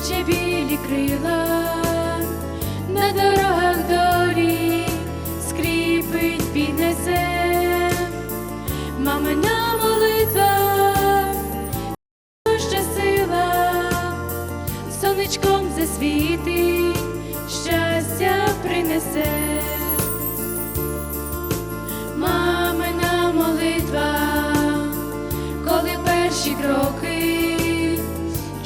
наче білі крила, на дорогах доріг скріпить, піднесе, мамина молитва, ще сила, сонечком засвітить, щастя принесе. Мамина молитва, коли перші кроки,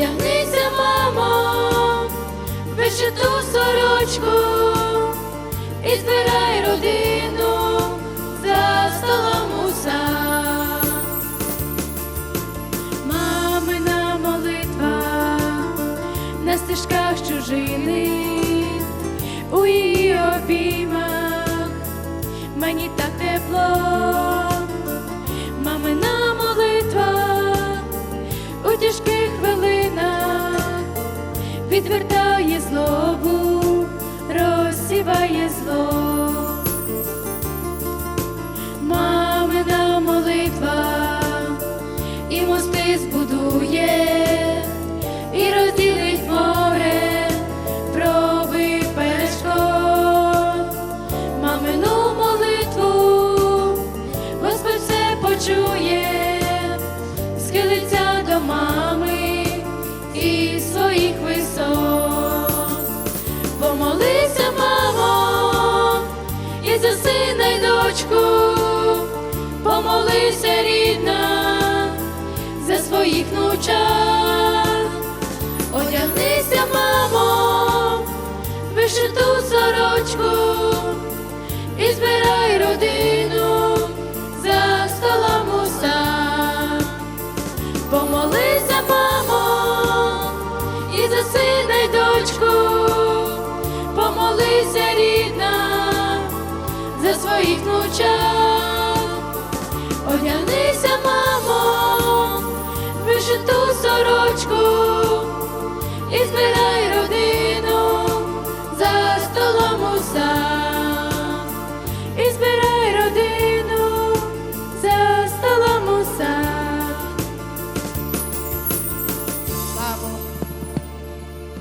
одягнися, мамо, в вишиту сорочку і збирай родину за столом у сад. Мамина молитва на стежках чужини, у її обіймах мені так тепло, мамина молитва у тяжких хвилинах відвертає злобу, розсіває зло. Мамина молитва і мости збудує, за сина й дочку, помолися, рідна, за своїх внучат. Одягнися, мамо, вишиту сорочку і збирай родину за столом у сад. Помолися, мамо, і за сина й дочку, помолися, рідна, своїх внучат. Одягнися, мамо, вишиту сорочку і збирай